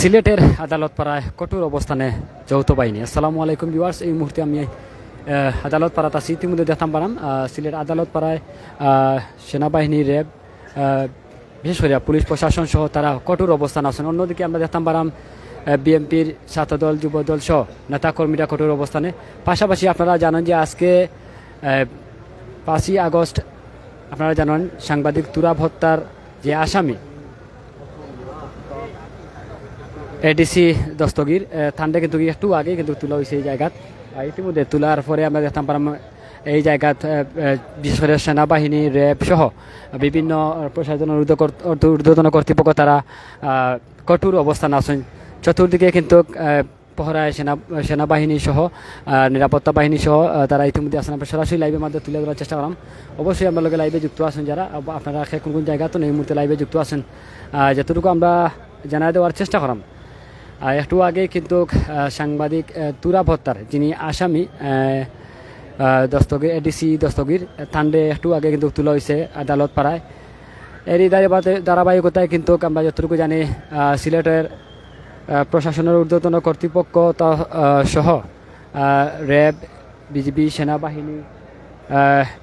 সিলেটের আদালত পাড়ায় কঠোর অবস্থানে যৌথ বাহিনী। আসসালামু আলাইকুম ভিউয়ার্স, এই মুহূর্তে আমি আদালত পাড়াতে আছি। ইতিমধ্যে দেখতাম পারাম সিলেট আদালত পাড়ায় সেনাবাহিনী র্যাব বিশেষ করে পুলিশ প্রশাসন সহ তারা কঠোর অবস্থান আছেন। অন্যদিকে আমরা দেখতাম পারাম বিএনপির ছাত্রদল, যুবদল সহ নেতাকর্মীরা কঠোর অবস্থানে। পাশাপাশি আপনারা জানেন যে আজকে পাঁচই আগস্ট, আপনারা জানেন সাংবাদিক তুরাব হত্যার যে আসামি এডিসি দস্তগীর ঠান্ডা কিন্তু একটু আগে কিন্তু তোলা হয়েছে এই জায়গাত। ইতিমধ্যে তোলার পরে আমরা দেখতাম পারাম এই জায়গাত বিশেষ করে সেনাবাহিনী র্যাব সহ বিভিন্ন প্রশাসন ঊর্ধ্বতন কর্তৃপক্ষ তারা কঠোর অবস্থান আছেন। চতুর্দিকে কিন্তু পহরায় সেনা, সেনাবাহিনী সহ নিরাপত্তা বাহিনী সহ তারা ইতিমধ্যে আছেন আমরা সরাসরি লাইভের মাধ্যমে তুলে ধরার চেষ্টা করলাম অবশ্যই আমরা লগে লাইভে যুক্ত আছেন যারা আপনারা কোন কোন জায়গা তো এই মুহূর্তে লাইভে যুক্ত আছেন। যতটুকু আমরা জানাই দেওয়ার চেষ্টা করলাম একটু আগে কিন্তু সাংবাদিক তুরা হত্যার যিনি আসামি দস্তগীর এডিসি দস্তগীর থান্ডে একটু আগে কিন্তু তোলা হয়েছে আদালত পাড়ায়। এরই ধারাবাহিকতায় কিন্তু আমরা যতটুকু জানি সিলেটের প্রশাসনের ঊর্ধ্বতন কর্তৃপক্ষ সহ র্যাব, বিজিবি, সেনাবাহিনী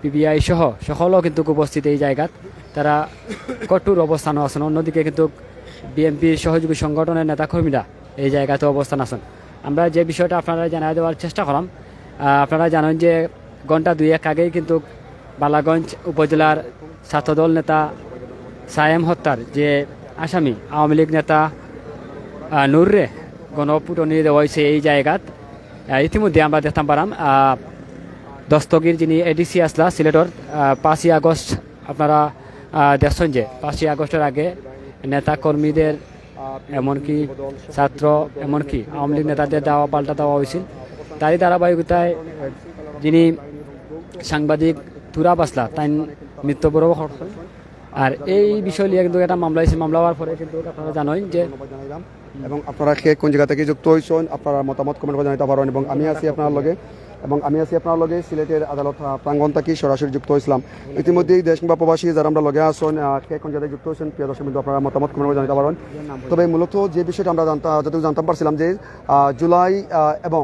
পিবিআই সহ সকলও কিন্তু উপস্থিত এই জায়গাত। তারা কঠোর অবস্থানও আছেন। অন্যদিকে কিন্তু বিএনপির সহযোগী সংগঠনের নেতাকর্মীরা এই জায়গাতে অবস্থান আছেন। আমরা যে বিষয়টা আপনারা জানাই দেওয়ার চেষ্টা করলাম আপনারা জানেন যে ঘণ্টা দুই এক আগেই কিন্তু বালাগঞ্জ উপজেলার ছাত্রদল নেতা সায়েম হত্যার যে আসামি আওয়ামী লীগ নেতা নূররে গণপুটনি দেওয়া হয়েছে এই জায়গাত ইতিমধ্যে আমরা দেখতাম পারাম দস্তগীর যিনি এডিসি আসলা, সিলেটর পাঁচই আগস্ট আপনারা দেখছেন যে পাঁচই আগস্টের আগে নেতা কর্মীদের এমনকি ছাত্র, এমনকি আওয়ামী লীগ নেতাদের দেওয়া, পাল্টা দেওয়া হয়েছিল। তারই ধারাবাহিকতায় যিনি সাংবাদিক তুরা বাসলা তাই মৃত্যুবরণ আর এই বিষয় নিয়ে কিন্তু একটা মামলা হয়েছে। মামলা হওয়ার পরে কিন্তু আপনারা জানেন যে এবং আপনারা কে কোন জায়গা থেকে যুক্ত হয়েছেন, আপনারা মতামত কমেন্ট করে জানাতে পারেন। এবং আমি আছি আপনার লগে। এবং আমি আছি আপনার লগে সিলেটের আদালত আহ, থাকি সরাসরি যুক্ত হয়েছিলাম। ইতিমধ্যেই দেশ কিংবা প্রবাসী যারা আমরা লগে আসুন কে কোন জায়গায় যুক্ত হয়েছেন প্রিয় দর্শক আপনারা মতামত করে জানাতে পারেন। তবে মূলত যে বিষয়টা আমরা জানতাম যতটুকু জানতাম পারছিলাম যে জুলাই এবং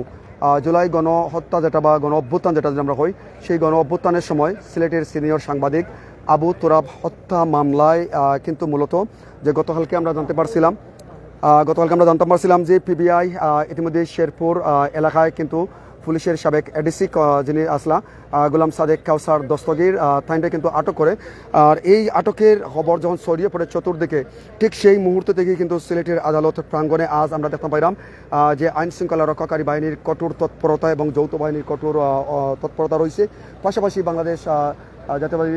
জুলাই গণহত্যা যেটা বা গণ অভ্যুত্থান যেটা আমরা হই সেই গণ অভ্যুত্থানের সময় সিলেটের সিনিয়র সাংবাদিক আবু তোরাব হত্যা মামলায় কিন্তু মূলত যে গতকালকে আমরা জানতে পারছিলাম গতকালকে আমরা জানতে পারছিলাম যে পিবিআই ইতিমধ্যে শেরপুর এলাকায় কিন্তু পুলিশের সাবেক এডিসি যিনি আসলা গুলাম সাদেক কাউসার দস্তগীর তাইনটা কিন্তু আটক করে। আর এই আটকের খবর যখন ছড়িয়ে পড়ে চতুর্দিকে, ঠিক সেই মুহূর্ত থেকেই কিন্তু সিলেটের আদালত প্রাঙ্গণে আজ আমরা দেখতে পাইলাম যে আইন শৃঙ্খলা রক্ষাকারী বাহিনীর কঠোর তৎপরতা এবং যৌথ বাহিনীর কঠোর তৎপরতা রয়েছে। পাশাপাশি বাংলাদেশ জাতীয়বাদী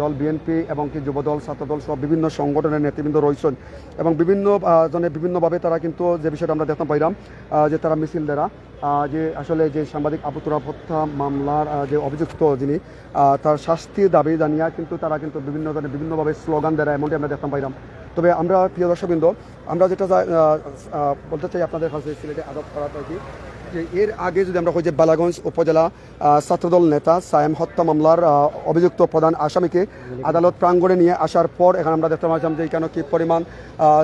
দল বিএনপি এবং কি যুবদল ছাত্রদল সব বিভিন্ন সংগঠনের নেতৃবৃন্দ রয়েছেন এবং বিভিন্ন জনে বিভিন্নভাবে তারা কিন্তু যে বিষয়টা আমরা দেখতে পাইলাম যে তারা মিছিল দ্বারা যে আসলে যে সাংবাদিক আপুতরা হত্যা মামলার যে অভিযুক্ত যিনি তার শাস্তির দাবি জানিয়ে কিন্তু তারা কিন্তু বিভিন্ন ধরনের বিভিন্নভাবে স্লোগান দ্বারা এমনটি আমরা দেখতে পাইলাম। তবে আমরা, প্রিয় দর্শকবৃন্দ, আমরা যেটা বলতে চাই আপনাদের কাছে, সিলেটে আদত করা কি যে এর আগে যদি আমরা কই যে বালাগঞ্জ উপজেলা ছাত্রদল নেতা সায়েম হত্যা মামলার অভিযুক্ত প্রধান আসামিকে আদালত প্রাঙ্গণে নিয়ে আসার পর এখানে আমরা দেখতে পাচ্ছিলাম যে কেন কি পরিমাণ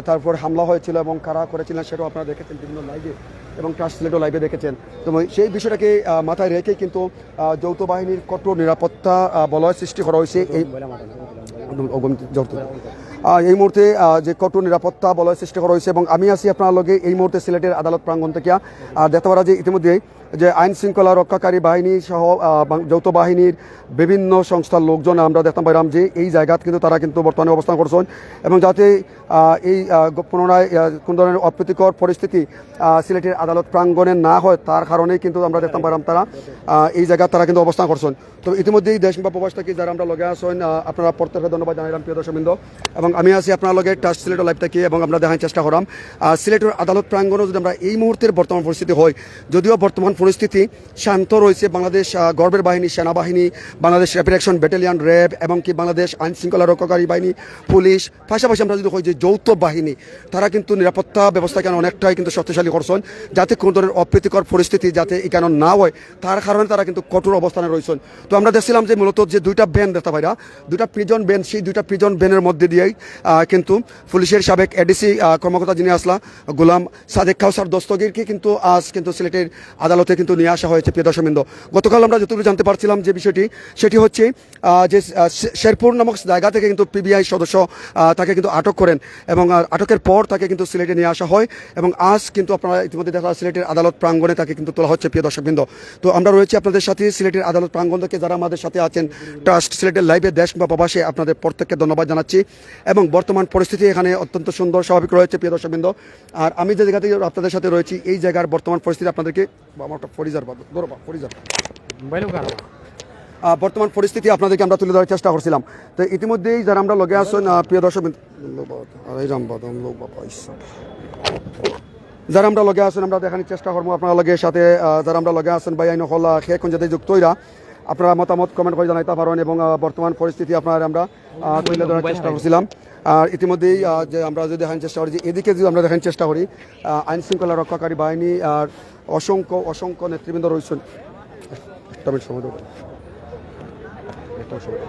তারপর হামলা হয়েছিল এবং কারা করেছিলেন সেটাও আপনারা দেখেছেন বিভিন্ন লাইভে এবং ট্রাস্ট সিলেটও লাইভে দেখেছেন। তো সেই বিষয়টাকে মাথায় রেখে কিন্তু যৌথ বাহিনীর কঠোর নিরাপত্তা বলয় সৃষ্টি করা হয়েছে এই এই মুহূর্তে যে কঠোর নিরাপত্তা বলয় সৃষ্টি করা হয়েছে এবং আমি আছি আপনার লগে, এই মুহূর্তে সিলেটের আদালত প্রাঙ্গণ থেকে। দেখতে পারা যে ইতিমধ্যে যে আইন শৃঙ্খলা রক্ষাকারী বাহিনী সহ যৌথ বাহিনীর বিভিন্ন সংস্থার লোকজন, আমরা দেখতে পাইলাম যে এই জায়গাত কিন্তু তারা কিন্তু বর্তমানে অবস্থান করছেন। এবং যাতে এই পুনরায় কোন ধরনের অপ্রীতিকর পরিস্থিতি সিলেটের আদালত প্রাঙ্গণে না হয়, তার কারণেই কিন্তু আমরা দেখতে পাইলাম তারা এই জায়গায় তারা কিন্তু অবস্থান করছেন। তো ইতিমধ্যেই দেশ বা প্রবাস থেকে যারা আমরা লগে আসেন আপনারা প্রত্যেককে ধন্যবাদ জানাইলাম প্রিয় দর্শকবৃন্দ। এবং আমি আছি আপনার লগে টাচ সিলেটের লাইভটাকে এবং আমরা দেখার চেষ্টা করাম সিলেটের আদালত প্রাঙ্গণও যদি আমরা এই মুহূর্তের বর্তমান পরিস্থিতি হয়, যদিও বর্তমান পরিস্থিতি শান্ত রয়েছে। বাংলাদেশ গর্বের বাহিনী, সেনাবাহিনী, Bangladesh rapid action battalion RAB এবং কি বাংলাদেশ আইন শৃঙ্খলা রক্ষাকারী বাহিনী, পুলিশ। পাশাপাশি আমরা যদি কই যে যৌথ বাহিনী, তারা কিন্তু নিরাপত্তা ব্যবস্থাকে অনেকটাই কিন্তু শক্তিশালী করছেন, যাতে কোনো ধরনের অপ্রীতিকর পরিস্থিতি যাতে কেন না হয়, তার কারণে তারা কিন্তু কঠোর অবস্থানে রয়েছেন। তো আমরা দেখছিলাম যে মূলত যে দুইটা ব্যান দেখতে পাইরা দুইটা প্রিজন ব্যান সেই দুইটা প্রিজন ব্যানের মধ্যে দিয়েই কিন্তু পুলিশের সাবেক এডিসি কর্মকর্তা যিনি আসলা, গোলাম সাদেক কাউসার দস্তগীরকে কিন্তু আজ কিন্তু সিলেটের আদালতে কিন্তু নিয়ে আসা হয়েছে, প্রিয় দর্শকবৃন্দ। গতকাল আমরা যতটুকু জানতে পারছিলাম যে বিষয়টি, সেটি হচ্ছে যে শেরপুর নামক জায়গা থেকে কিন্তু পিবিআই সদস্য তাকে কিন্তু আটক করেন এবং আটকের পর তাকে কিন্তু সিলেটে নিয়ে আসা হয় এবং আজ কিন্তু আপনারা ইতিমধ্যে দেখা সিলেটের আদালত প্রাঙ্গণে তাকে কিন্তু তোলা হচ্ছে, প্রিয় দর্শকবৃন্দ। তো আমরা রয়েছি আপনাদের সাথে, সিলেটের আদালত প্রাঙ্গণ থেকে যারা আমাদের সাথে আছেন, ট্রাস্ট সিলেটের লাইভে দেশ বা প্রবাসে আপনাদের প্রত্যেককে ধন্যবাদ জানাচ্ছি এবং বর্তমান পরিস্থিতি এখানে অত্যন্ত সুন্দর, স্বাভাবিক রয়েছে, প্রিয় দর্শকবৃন্দ। আর আমি যে জায়গা থেকে আপনাদের সাথে রয়েছি, এই জায়গার বর্তমান পরিস্থিতি আপনাদেরকে আমার ফরিজার বাদ ফরিজার বর্তমান পরিস্থিতি আপনাদেরকে আমরা তুলে ধরার চেষ্টা করছিলাম। তো ইতিমধ্যেই যারা আমরা লগে আসুন প্রিয় দর্শক যারা আমরা লগে আসুন আমরা দেখানোর চেষ্টা করব। আপনার লগে সাথে যারা আমরা লগে আসুন ভাই আইন হল সে কোন যাতে যুক্ত হইরা। আপনারা মতামত কমেন্ট করে জানাইতে পারেন এবং বর্তমান পরিস্থিতি আপনার আমরা তুলে ধরার চেষ্টা করছিলাম। আর ইতিমধ্যেই যে আমরা যদি দেখার চেষ্টা করি যে এদিকে যদি আমরা দেখার চেষ্টা করি আইন শৃঙ্খলা রক্ষাকারী বাহিনী আর অসংখ্য অসংখ্য নেতৃবৃন্দ রয়েছেন। একটা মিনিট সময় দেবেন একটা সময়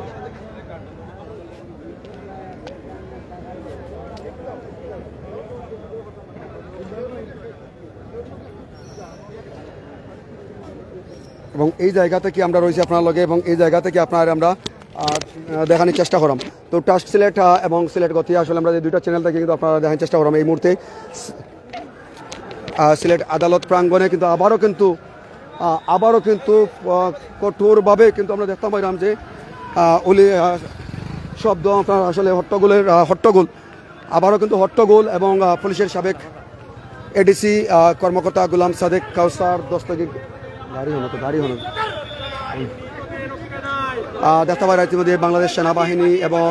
এবং এই জায়গা থেকে আমরা রয়েছি আপনার লগে এবং এই জায়গা থেকে আপনার আমরা দেখানোর চেষ্টা করাম তো টাস্ক সিলেট এবং সিলেট গতি আসলে আমরা যে দুইটা চ্যানেল থেকে কিন্তু আপনারা দেখানোর চেষ্টা করাম এই মুহূর্তে। সিলেট আদালত প্রাঙ্গণে কিন্তু আবারও কিন্তু আবারও কিন্তু কঠোরভাবে কিন্তু আমরা দেখতাম পাইলাম যে আহ, শব্দ আপনার আসলে হট্টগোলের হট্টগোল। আবারও কিন্তু হট্টগোল এবং পুলিশের সাবেক এডিসি কর্মকর্তা গুলাম সাদেক কাউসার দস্তগীর দেখতে পাই ইতিমধ্যে বাংলাদেশ সেনাবাহিনী এবং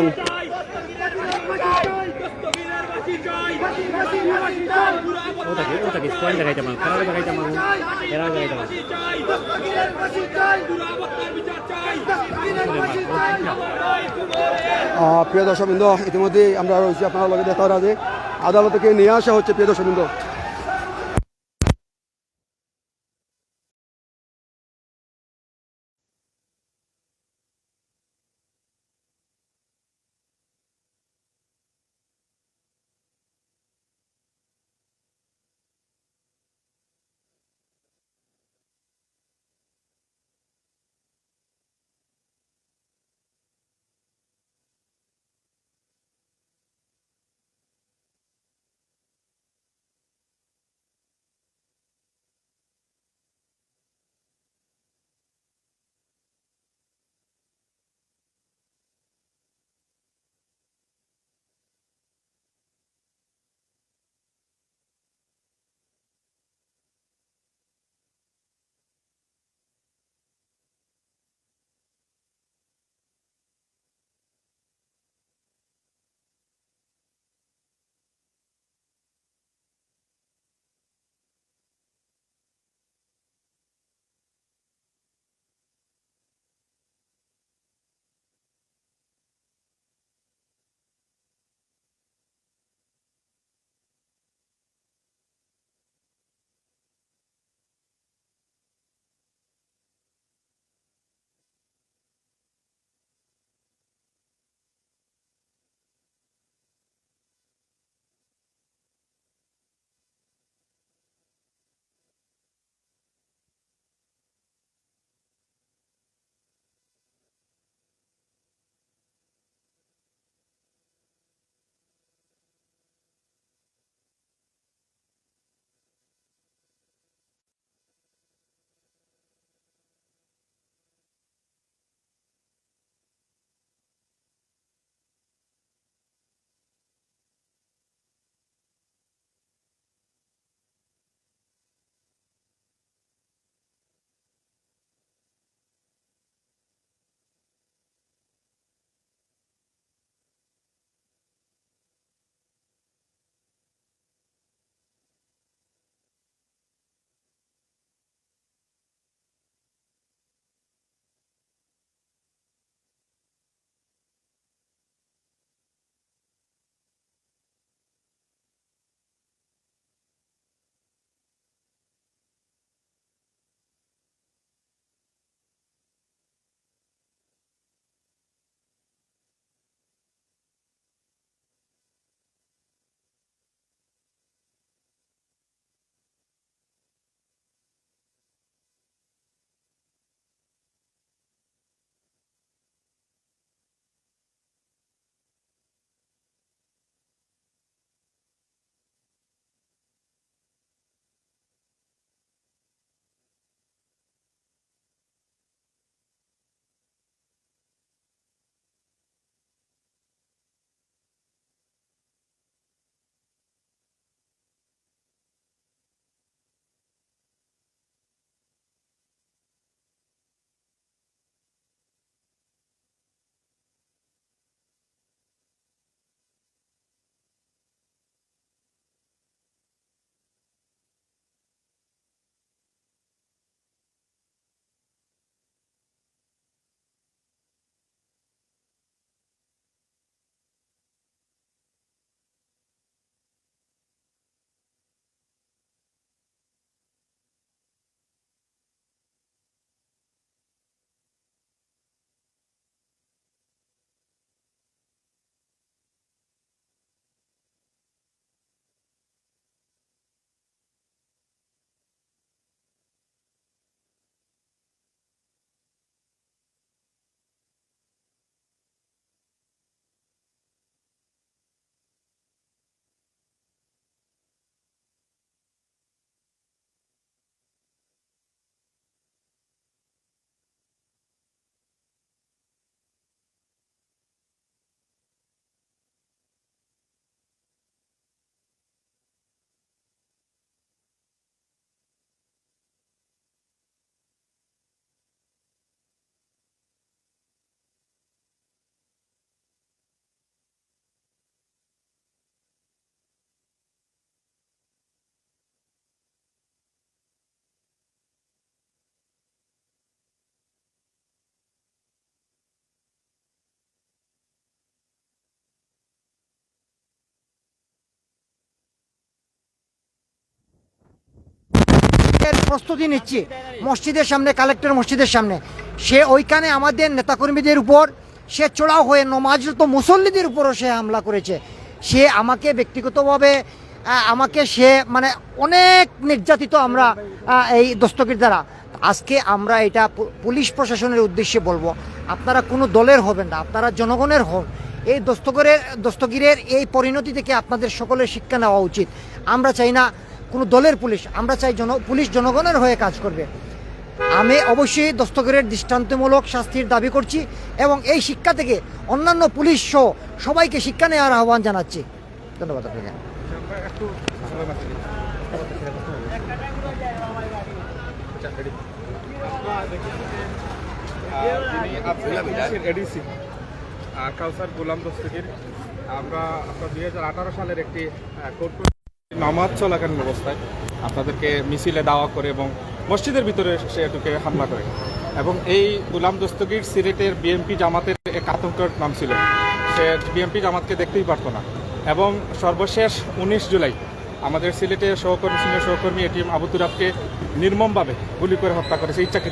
পারো পারো পারো প্রিয় দর্শকবৃন্দ ইতিমধ্যে আমরা রয়েছি আপনারা লগে দেখা যে আদালতকে নিয়ে আসা হচ্ছে, প্রিয় দর্শকবৃন্দ। প্রস্তুতি নিচ্ছি মসজিদের সামনে কালেক্টর মসজিদের সামনে। সে ওইখানে আমাদের নেতাকর্মীদের উপর, সে চড়াও হয়ে নমাজরত মুসল্লিদের উপরও সে হামলা করেছে। সে আমাকে ব্যক্তিগতভাবে আমাকে সে মানে অনেক নির্যাতিত আমরা এই দস্তগির দ্বারা। আজকে আমরা এটা পুলিশ প্রশাসনের উদ্দেশ্যে বলব, আপনারা কোনো দলের হবেন না, আপনারা জনগণের হন। এই দস্তগরের, দস্তগিরের এই পরিণতি থেকে আপনাদের সকলের শিক্ষা নেওয়া উচিত। আমরা চাই না কোনো দলের পুলিশ, আমরা চাই জন, পুলিশ জনগণের হয়ে কাজ করবে। আমি অবশ্যই দস্তগরের দৃষ্টান্তমূলক শাস্তির দাবি করছি এবং এই শিক্ষা থেকে অন্যান্য পুলিশ সহ সবাইকে শিক্ষা নেওয়ার আহ্বান জানাচ্ছি। ধন্যবাদ আপনাকে। কাউসার গোলাম দস্তগীর। আমরা আপনার দুই হাজার আঠারো সালের একটি কোর্ট নামাজ চলাকালীন অবস্থায় আপনাদেরকে মিছিলে দাওয়া করে এবং মসজিদের ভিতরে সে ঢুকে হামলা করে। এবং এই গুলাম দস্তগীর সিলেটের বিএমপি জামাতের এক আতঙ্কের নাম ছিল। সে বিএমপি জামাতকে দেখতেই পারতো না। এবং সর্বশেষ উনিশ জুলাই আমাদের সিলেটের সহকর্মী, সিনিয়র সহকর্মী এটিএম আবু তুরাবকে নির্মমভাবে গুলি করে হত্যা করেছে। ইচ্ছাকৃত